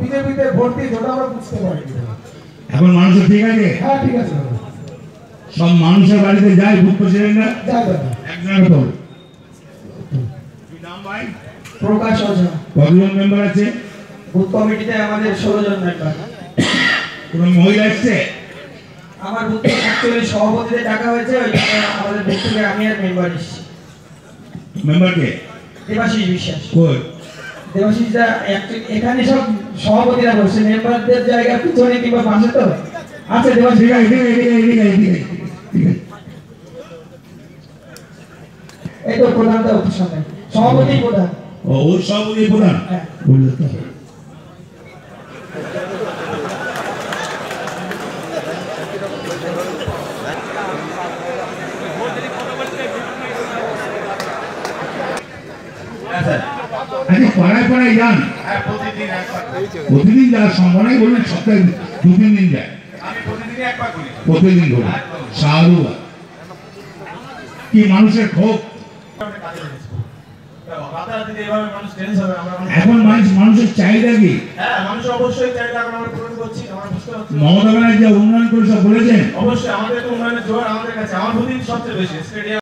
বিজেপিতে ভোট দিয়ে ওটা আমরা বুঝতে পারিনি এখন মানুষের ঠিক আছে? হ্যাঁ ঠিক আছে। সব মানুষের বাড়িতে যায় বুথ প্রেসিডেন্টরা যাই দাদা একজনের তো। কি নাম ভাই? প্রকাশ ওঝা কতজন মেম্বার আছে? বুথ কমিটিতে আমাদের ষোলো জন মেম্বার কোনো মহিলা এসছে? আমার বুথে অ্যাকচুয়ালি সভাপতিতে ডাকা হয়েছে ওই আমাদের বুথ থেকে আমি আর মেম্বার এসেছি। মেম্বারকে দেবাশিস বিশ্বাস। কই? দেবাশিসরা এখানে সব সভাপতিরা বসে মেম্বারদের জায়গা পিছনে কিংবা পাশে তো? আচ্ছা দেবাশিস এই তো প্রধান তো সভাপতি প্রধান। ও সভাপতি প্রধান হ্যাঁ। বলল তো আচ্ছা পাড়ায় পাড়ায় যান। হ্যাঁ প্রতিদিন যাওয়ার সম্ভব নাই সপ্তাহে দু তিন দিন যায়। প্রতিদিন ধরে সাধুবাদ কি মানুষের ক্ষোভ? এখন মানুষ মানুষের চাহিদা কি? হ্যাঁ মমতা ব্যানার্জি উন্নয়ন করে সব বলেছেন। অবশ্যই আমাদের তো উন্নয়নের জোয়ার আমাদের কাছে আমার প্রতি সবচেয়ে বেশি